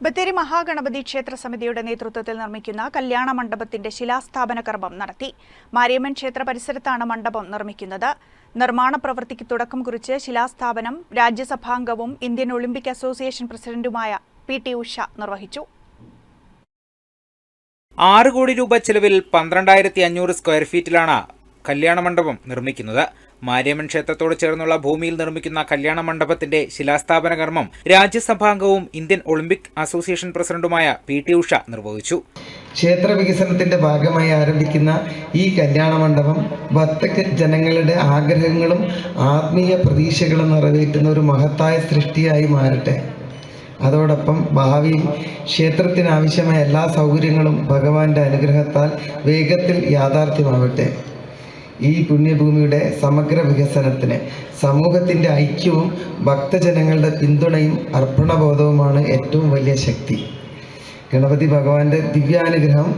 ബത്തേരി മഹാഗണപതി ക്ഷേത്ര സമിതിയുടെ നേതൃത്വത്തിൽ നിർമ്മിക്കുന്ന കല്യാണ മണ്ഡപത്തിന്റെ ശിലാസ്ഥാപന കർമ്മം നടത്തി. മാരിയമ്മൻ ക്ഷേത്ര പരിസരത്താണ് മണ്ഡപം നിർമ്മിക്കുന്നത്. നിർമ്മാണ പ്രവൃത്തിക്ക് തുടക്കം കുറിച്ച് ശിലാസ്ഥാപനം രാജ്യസഭാംഗവും ഇന്ത്യൻ ഒളിമ്പിക് അസോസിയേഷൻ പ്രസിഡന്റുമായ പി ടി ഉഷ നിർവഹിച്ചു. ആറ് കോടി രൂപ ചെലവിൽ പന്ത്രണ്ടായിരത്തി അഞ്ഞൂറ് സ്ക്വയർ ഫീറ്റിലാണ് കല്യാണ മണ്ഡപം നിർമ്മിക്കുന്നത്. മാരിയമ്മൻ ക്ഷേത്രത്തോട് ചേർന്നുള്ള ഭൂമിയിൽ നിർമ്മിക്കുന്ന കല്യാണ മണ്ഡപത്തിന്റെ ശിലാസ്ഥാപന കർമ്മം രാജ്യസഭാംഗവും ഇന്ത്യൻ ഒളിമ്പിക് അസോസിയേഷൻ പ്രസിഡന്റുമായ പി ടി ഉഷ നിർവഹിച്ചു. ക്ഷേത്ര വികസനത്തിന്റെ ഭാഗമായി ആരംഭിക്കുന്ന ഈ കല്യാണ മണ്ഡപം ഭക്ത ജനങ്ങളുടെ ആഗ്രഹങ്ങളും ആത്മീയ പ്രതീക്ഷകളും നിറവേറ്റുന്ന ഒരു മഹത്തായ സൃഷ്ടിയായി മാറട്ടെ. അതോടൊപ്പം ഭാവിയിൽ ക്ഷേത്രത്തിനാവശ്യമായ എല്ലാ സൗകര്യങ്ങളും ഭഗവാന്റെ അനുഗ്രഹത്താൽ വേഗത്തിൽ യാഥാർത്ഥ്യമാവട്ടെ. ഈ പുണ്യഭൂമിയുടെ സമഗ്ര വികസനത്തിന് സമൂഹത്തിന്റെ ഐക്യവും ഭക്തജനങ്ങളുടെ പിന്തുണയും അർപ്പണബോധവുമാണ് ഏറ്റവും വലിയ ശക്തി. ഗണപതി ഭഗവാന്റെ ദിവ്യാനുഗ്രഹം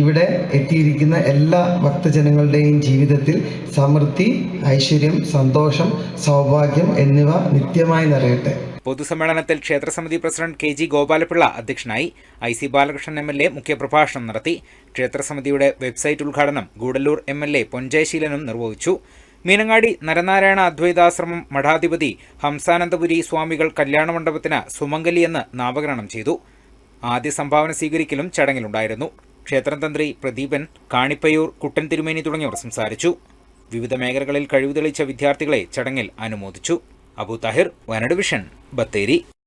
ഇവിടെ എത്തിയിരിക്കുന്ന എല്ലാ ഭക്തജനങ്ങളുടെയും ജീവിതത്തിൽ സമൃദ്ധി ഐശ്വര്യം സന്തോഷം സൗഭാഗ്യം എന്നിവ നിത്യമായി നിറയട്ടെ. പൊതുസമ്മേളനത്തിൽ ക്ഷേത്രസമിതി പ്രസിഡന്റ് കെ ജി ഗോപാലപിള്ള അധ്യക്ഷനായി I C Balakrishnan M L A മുഖ്യപ്രഭാഷണം നടത്തി. ക്ഷേത്രസമിതിയുടെ വെബ്സൈറ്റ് ഉദ്ഘാടനം ഗൂഡല്ലൂർ എം എൽ എ പൊൻജയശീലനും നിർവഹിച്ചു. മീനങ്ങാടി നരനാരായണ അദ്വൈതാശ്രമം മഠാധിപതി ഹംസാനന്ദപുരി സ്വാമികൾ കല്യാണ മണ്ഡപത്തിന് സുമംഗലി എന്ന് നാമകരണം ചെയ്തു. ആദ്യ സംഭാവന സ്വീകരിക്കലും ചടങ്ങിലുണ്ടായിരുന്നു. ക്ഷേത്രം തന്ത്രി പ്രദീപൻ കാണിപ്പയൂർ കുട്ടൻ തിരുമേനി തുടങ്ങിയവർ സംസാരിച്ചു. വിവിധ മേഖലകളിൽ കഴിവ് തെളിയിച്ച വിദ്യാർത്ഥികളെ ചടങ്ങിൽ അനുമോദിച്ചു. അബു താഹിർ വയനാട് വിഷൻ ബത്തേരി.